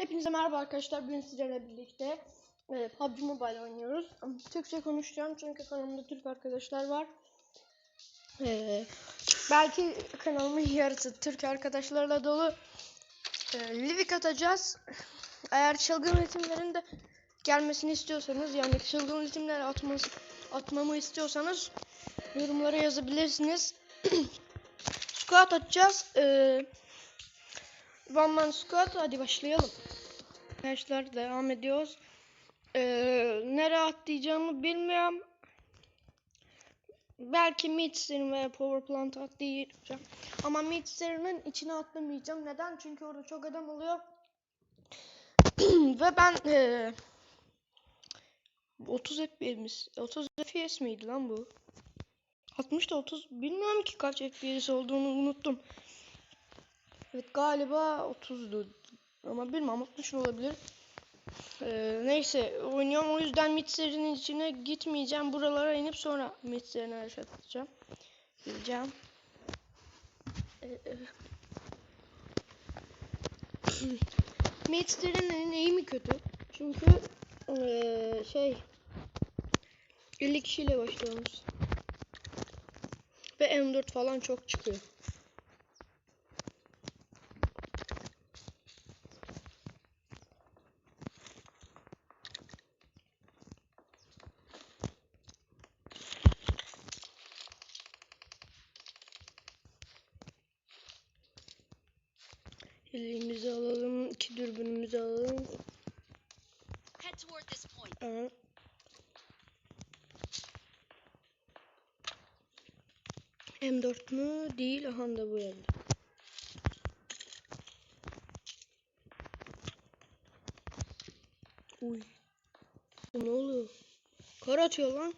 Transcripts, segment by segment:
Hepinize merhaba arkadaşlar. Bugün sizlerle birlikte e, PUBG Mobile oynuyoruz. Türkçe konuşacağım çünkü kanalımda Türk arkadaşlar var. E, belki kanalımın yarısı Türk arkadaşlarla dolu. E, Livik atacağız. Eğer çılgın ritimlerin de gelmesini istiyorsanız yani çılgın ritimler atması, atmamı istiyorsanız yorumlara yazabilirsiniz. Squat atacağız. Eee One Man Squad hadi başlayalım. Arkadaşlar devam ediyoruz. Ee, nereye atlayacağımı bilmiyorum. Belki Midstream veya Power Plant atlayacağım. Ama Midstream'in içine atlamayacağım. Neden? Çünkü orada çok adam oluyor. Ve ben ee, 30 FPS 30 FPS miydi lan bu? 60 da 30 bilmiyorum ki kaç FPS olduğunu unuttum. Evet galiba 30'du. Ama bilmem 60 olabilir. Ee, neyse oynuyorum o yüzden mid içine gitmeyeceğim. Buralara inip sonra mid serine yaşatacağım. Gideceğim. Ee, mid iyi mi kötü? Çünkü ee, şey 50 kişiyle başlıyoruz. Ve M4 falan çok çıkıyor. Elimizi alalım, iki dürbünümüzü alalım. Aa. M4 mü? Değil. Aha da bu yerde. Uy. Bu ne oluyor? Kar atıyor lan.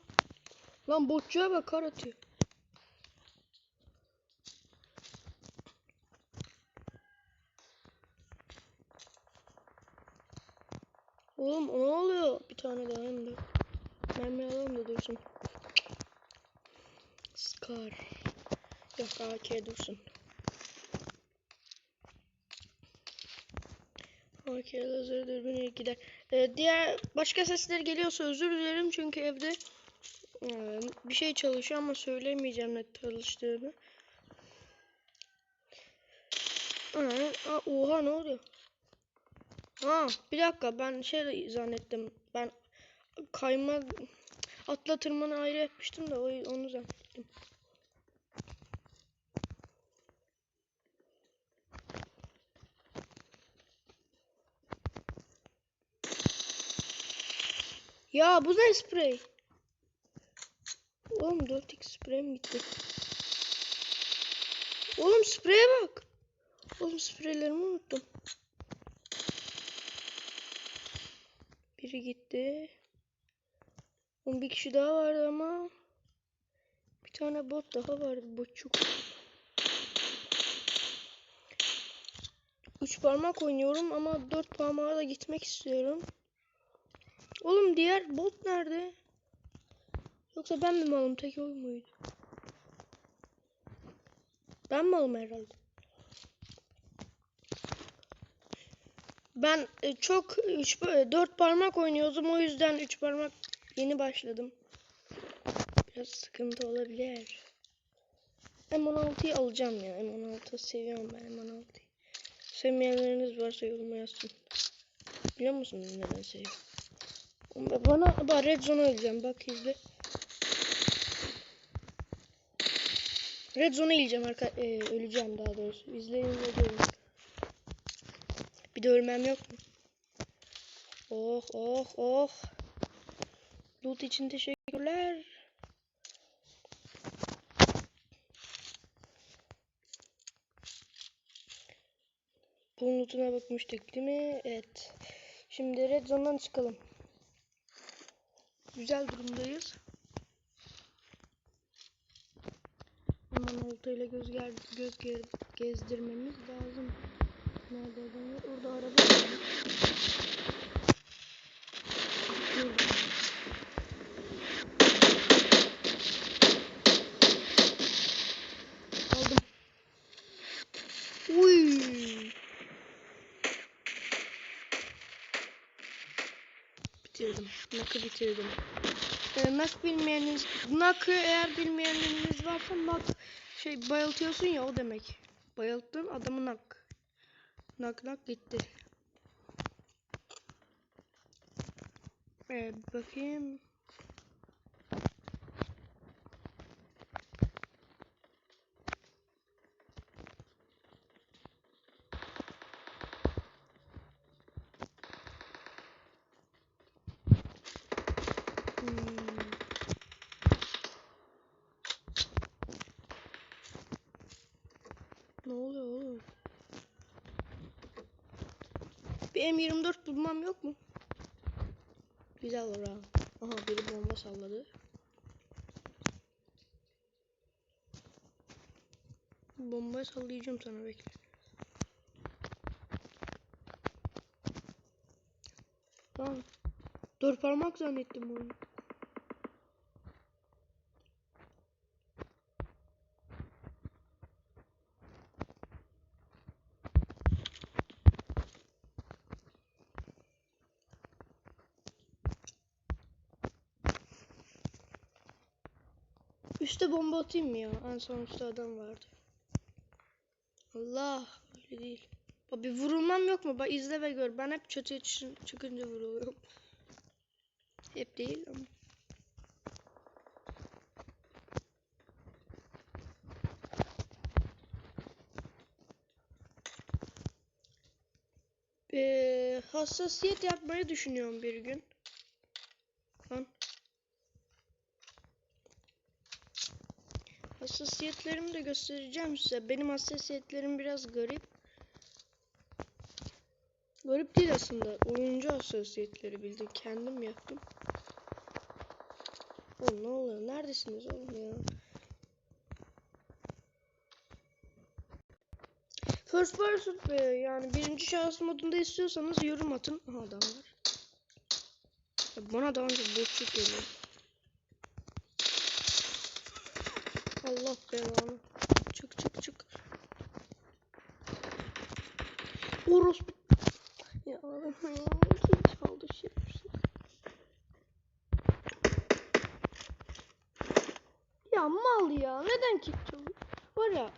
Lan botçuya bak kar atıyor. Oğlum o oluyor? Bir tane daha hem de. Mermi alalım da dursun. Scar. Yok AK dursun. AK lazer dürbünü gider. Ee, diğer başka sesler geliyorsa özür dilerim çünkü evde bir şey çalışıyor ama söylemeyeceğim ne çalıştığını. Aa, oha ne oluyor? Ha bir dakika ben şey zannettim. Ben kayma atla tırmanı ayrı yapmıştım da onu zannettim. Ya bu ne sprey? Oğlum 4x sprey mi gitti? Oğlum spreye bak. Oğlum spreylerimi unuttum. Biri gitti. Bir kişi daha vardı ama. Bir tane bot daha vardı. Botçuk. Üç parmak oynuyorum ama dört parmağa da gitmek istiyorum. Oğlum diğer bot nerede? Yoksa ben mi malım? Tek oy muydu? Ben malım herhalde. Ben e, çok 3 4 parmak oynuyordum o yüzden 3 parmak yeni başladım. Biraz sıkıntı olabilir. M16'yı alacağım ya. M16 seviyorum ben M16'yı. Sevmeyenleriniz varsa yoruma yazsın. Biliyor musunuz neden seviyorum? Bana bak Red Zone'a öleceğim. Bak izle. Red Zone'a öleceğim arka e, öleceğim daha doğrusu. İzleyin ve görün. Bir de ölmem yok mu? Oh oh oh. Loot için teşekkürler. Bunun lootuna bakmıştık değil mi? Evet. Şimdi Red Zone'dan çıkalım. Güzel durumdayız. Hemen oltayla göz, göz gezdirmemiz lazım. Nerede adamlar? Orada araba var. Aldım. Uy. bitirdim. Knock'ı bitirdim. Ee, knock bilmeyeniniz, knock'ı eğer bilmeyeniniz varsa knock şey bayıltıyorsun ya o demek. Bayılttın adamı knock. Knock knock gitti. Ee, bakayım. Hmm. Ne oluyor oğlum? Bir M24 bulmam yok mu? Güzel olur ha. Aha biri bomba salladı. Bombayı sallayacağım sana bekle. Lan. Dur parmak zannettim onu. Üste bomba atayım mı ya? En son üstte adam vardı. Allah öyle değil. Abi vurulmam yok mu? Bak izle ve gör. Ben hep çatıya çı- çıkınca vuruluyorum. Hep değil ama. Ee, hassasiyet yapmayı düşünüyorum bir gün. Lan. Hassasiyetlerimi de göstereceğim size. Benim hassasiyetlerim biraz garip. Garip değil aslında. Oyuncu hassasiyetleri bildim. Kendim yaptım. Oğlum ne oluyor? Neredesiniz oğlum ya? First person e, yani birinci şahıs modunda istiyorsanız yorum atın. Aha adam var. Ya bana daha önce boşluk geliyor. Allah belanı. Çık çık çık. Orospu. Ya kim çaldı şerefsiz. Ya mal ya. Neden kick çalıyor? Var ya.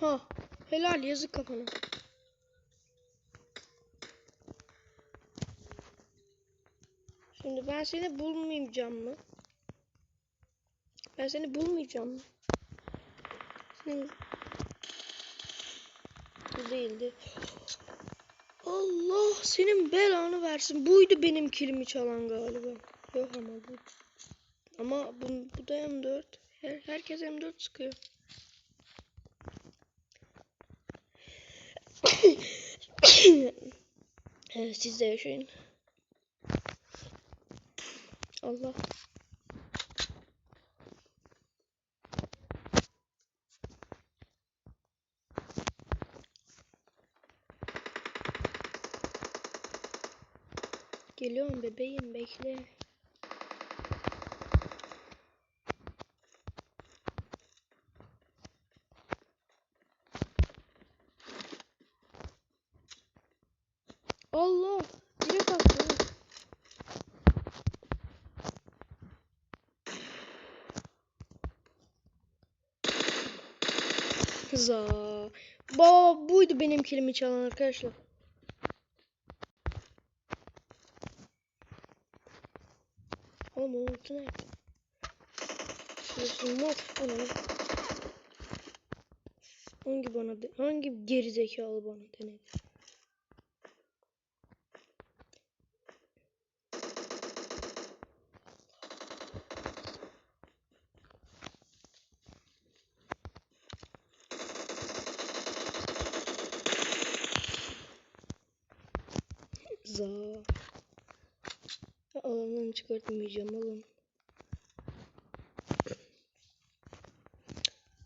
Ha, helal yazık kafana. Şimdi ben seni bulmayacağım mı? Ben seni bulmayacağım mı? Senin... Bu değildi. Allah senin belanı versin. Buydu benim kilimi çalan galiba. Yok ama bu. Ama bu, bu da M4. Her, herkes M4 sıkıyor. evet, siz de yaşayın. Allah. Geliyorum bebeğim bekle. Za. Baba buydu benim kilimi çalan arkadaşlar. Ama ulti nerede? Şurası mor. Hangi bana hangi gerizekalı bana denedi? Çıkartmayacağım oğlum.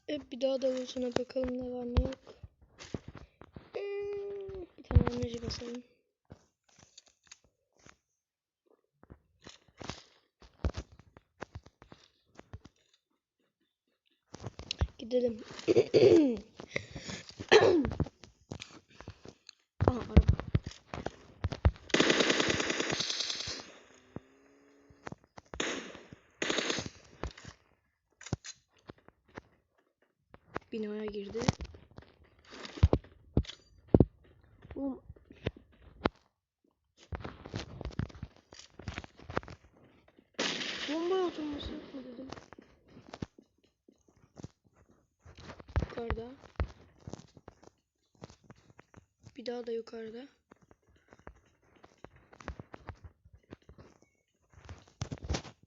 E, bir daha davulsuna bakalım ne var ne yok. Hmm, bir tane enerji basalım. Gidelim. Aha araba. Binaya girdi. Oğlum. Bomba atılması yok mu dedim. Yukarıda. Bir daha da yukarıda.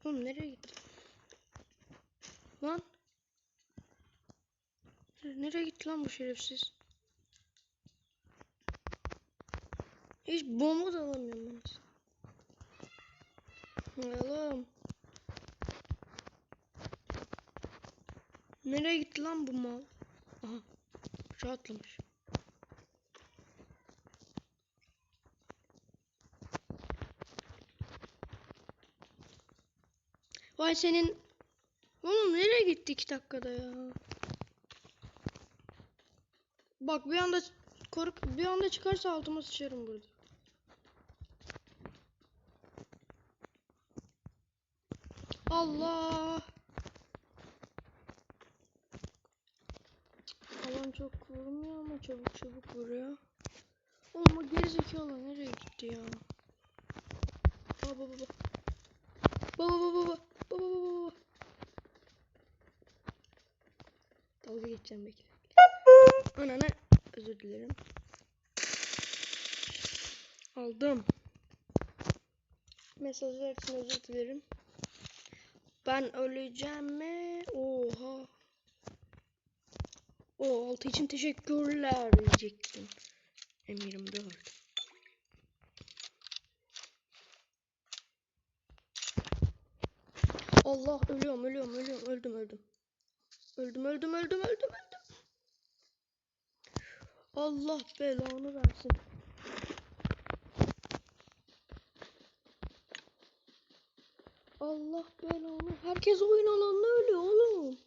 Oğlum nereye gitti? Lan. Nereye gitti lan bu şerefsiz? Hiç bomba da alamıyorum ben. Oğlum. Nereye gitti lan bu mal? Aha. Rahatlamış. Vay senin... Oğlum nereye gitti iki dakikada ya? Bak bir anda kork bir anda çıkarsa altıma sıçarım burada. Allah. Alan çok vurmuyor ama çabuk çabuk vuruyor. Oğlum o gerizekalı nereye gitti ya? Baba baba baba. Baba baba baba. Baba baba baba. Dalga geçeceğim bekle. Ananı özür dilerim. Aldım. Mesajlar için özür dilerim. Ben öleceğim mi? Oha. O altı için teşekkürler diyecektim. M24. Allah ölüyorum ölüyorum ölüyorum öldüm öldüm. Öldüm öldüm öldüm öldüm öldüm. Allah belanı versin. Allah belanı. Herkes oyun alanında ölüyor oğlum.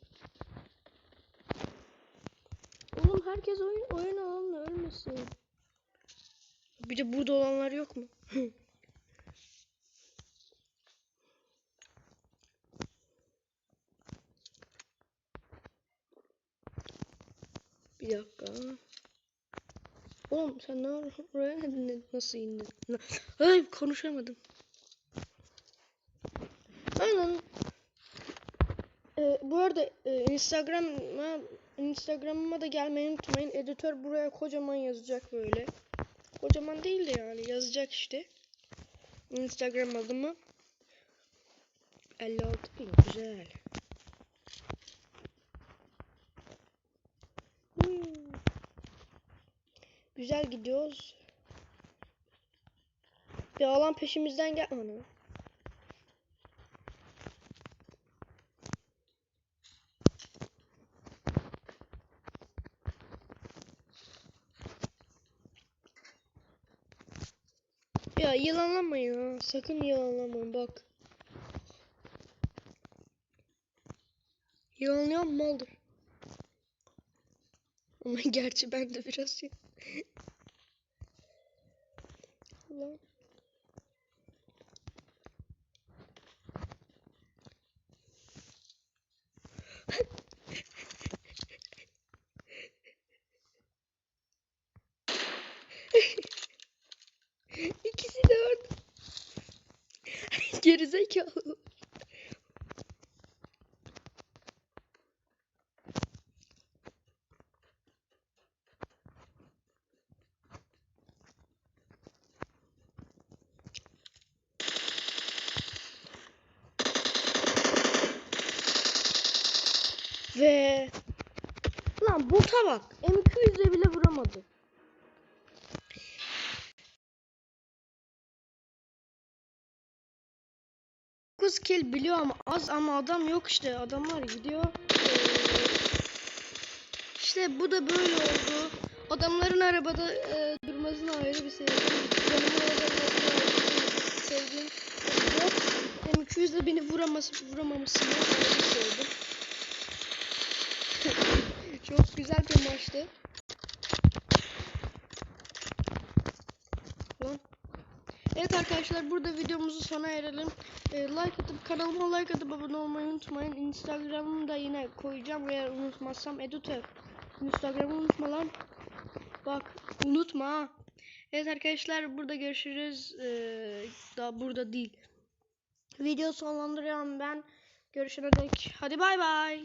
Oğlum herkes oyun oyun alanında ölmesin. Bir de burada olanlar yok mu? Bir dakika. Oğlum sen ne oraya ne- nasıl indin? Ay konuşamadım. Aynen. Ee, bu arada e, Instagram'a Instagram'ıma da gelmeyi unutmayın. Editör buraya kocaman yazacak böyle. Kocaman değil de yani yazacak işte. Instagram adımı. 56 bin güzel. Hmm. Güzel gidiyoruz. Bir alan peşimizden gel. Ana. Ya yılanlamayın ha. Sakın yılanlamayın bak. Yılanlayan maldır. Ama gerçi ben de biraz ya. Lan. İkisi de orada. Gerizekalı. Ve lan bota bak. M200'e bile vuramadı. Dokuz kill biliyorum az ama adam yok işte. Adamlar gidiyor. İşte bu da böyle oldu. Adamların arabada e, durmasına ayrı bir sevdim. Benim arabada sevdiğim yok. M200'de beni vuraması, vuramamasını ayrı. Çok güzel bir maçtı. Evet arkadaşlar burada videomuzu sona erelim. Ee, like atıp kanalıma like atıp abone olmayı unutmayın. Instagram'ımı da yine koyacağım eğer unutmazsam. Edute. Instagram'ı unutma lan. Bak unutma ha. Evet arkadaşlar burada görüşürüz. Ee, daha burada değil. Video sonlandırıyorum ben. Görüşene dek. Hadi bay bay.